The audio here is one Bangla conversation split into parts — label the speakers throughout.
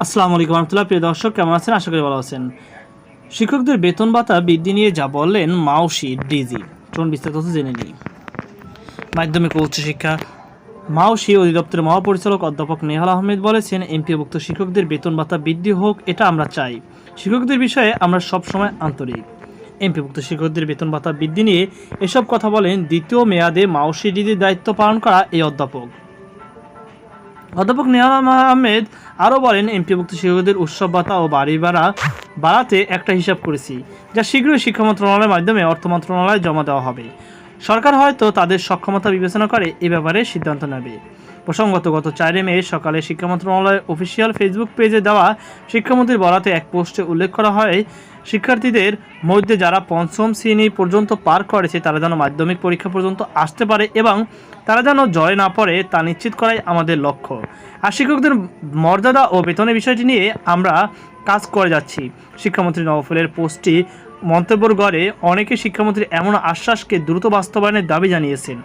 Speaker 1: আসসালামু আলাইকুম রহমতুল্লাহ। প্রিয় দর্শক, কেমন আছেন? আশা করি ভালো আছেন। শিক্ষকদের বেতন ভাতা বৃদ্ধি নিয়ে যা বললেন মাউসি ডিজি। চলুন বিস্তারিত জেনে নিই। মাধ্যমিক ও উচ্চশিক্ষা। মাউসি অধিদপ্তরের মহাপরিচালক অধ্যাপক নেহাল আহমেদ বলেছেন এমপিভুক্ত শিক্ষকদের বেতন ভাতা বৃদ্ধি হোক, এটা আমরা চাই। শিক্ষকদের বিষয়ে আমরা সবসময় আন্তরিক। এমপিভুক্ত শিক্ষকদের বেতন ভাতা বৃদ্ধি নিয়ে এসব কথা বলেন দ্বিতীয় মেয়াদে মাউসি ডিজির দায়িত্ব পালন করা এই অধ্যাপক। অধ্যাপক নেহাল আহমেদ আরও বলেন, এমপিভুক্ত শিক্ষকদের উৎসব ভাতা ও বাড়ি ভাড়া বাড়াতে একটা হিসাব করেছি, যা শীঘ্রই শিক্ষা মন্ত্রণালয়ের মাধ্যমে অর্থ মন্ত্রণালয়ে জমা দেওয়া হবে। সরকার হয়তো তাদের সক্ষমতা বিবেচনা করে এ ব্যাপারে সিদ্ধান্ত নেবে। প্রসঙ্গত গত চারে মে সকালে শিক্ষা মন্ত্রণালয়ের অফিসিয়াল ফেসবুক পেজে দেওয়া শিক্ষামন্ত্রীর বরাতে এক পোস্টে উল্লেখ করা হয়, শিক্ষার্থীদের মধ্যে যারা পঞ্চম শ্রেণি পর্যন্ত পার করেছে তারা যেন মাধ্যমিক পরীক্ষা পর্যন্ত আসতে পারে এবং তারা যেন জয় না পড়ে তা নিশ্চিত করাই আমাদের লক্ষ্য। আর শিক্ষকদের মর্যাদা ও বেতনের বিষয়টি নিয়ে আমরা কাজ করে যাচ্ছি। শিক্ষামন্ত্রী নওফলের পোস্টটি মন্তব্যর গড়ে অনেকে শিক্ষামন্ত্রীর এমন আশ্বাসকে দ্রুত বাস্তবায়নের দাবি জানিয়েছেন।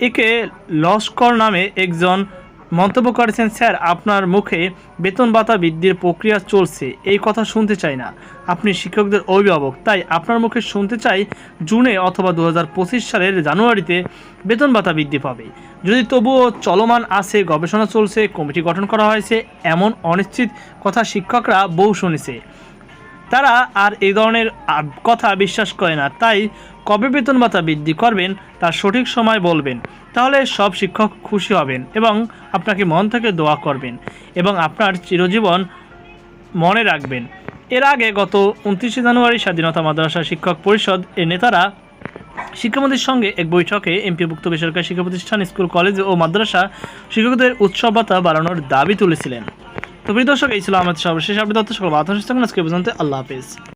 Speaker 1: একে লস্কর নামে একজন মন্তব্য করেছেন, স্যার, আপনার মুখে বেতন ভাতা বৃদ্ধির প্রক্রিয়া চলছে। এই কথা শুনতে চাই না। আপনি শিক্ষকদের অভিভাবক, তাই আপনার মুখে শুনতে চাই জুনে অথবা দু হাজার পঁচিশ সালের জানুয়ারিতে বেতন ভাতা বৃদ্ধি পাবে। যদি তবুও চলমান আছে, গবেষণা চলছে, কমিটি গঠন করা হয়েছে, এমন অনিশ্চিত কথা শিক্ষকরা বহু শুনেছে। তারা আর এই ধরনের কথা বিশ্বাস করে না। তাই কবে বেতন ভাতা বৃদ্ধি করবেন তার সঠিক সময় বলবেন। তাহলে সব শিক্ষক খুশি হবেন এবং আপনাকে মন থেকে দোয়া করবেন এবং আপনার চিরজীবন মনে রাখবেন। এর আগে গত উনত্রিশে জানুয়ারি স্বাধীনতা মাদ্রাসা শিক্ষক পরিষদ এর নেতারা শিক্ষামন্ত্রীর সঙ্গে এক বৈঠকে এমপিভুক্ত বেসরকারি শিক্ষা প্রতিষ্ঠান, স্কুল, কলেজ ও মাদ্রাসা শিক্ষকদের উৎসব ভাতা বাড়ানোর দাবি তুলেছিলেন। তো প্রিয় দর্শক, এই ছিল আমাদের সর্বশেষ আপনি তথ্য সকল বাধা আজকে পর্যন্ত। আল্লাহ হাফেজ।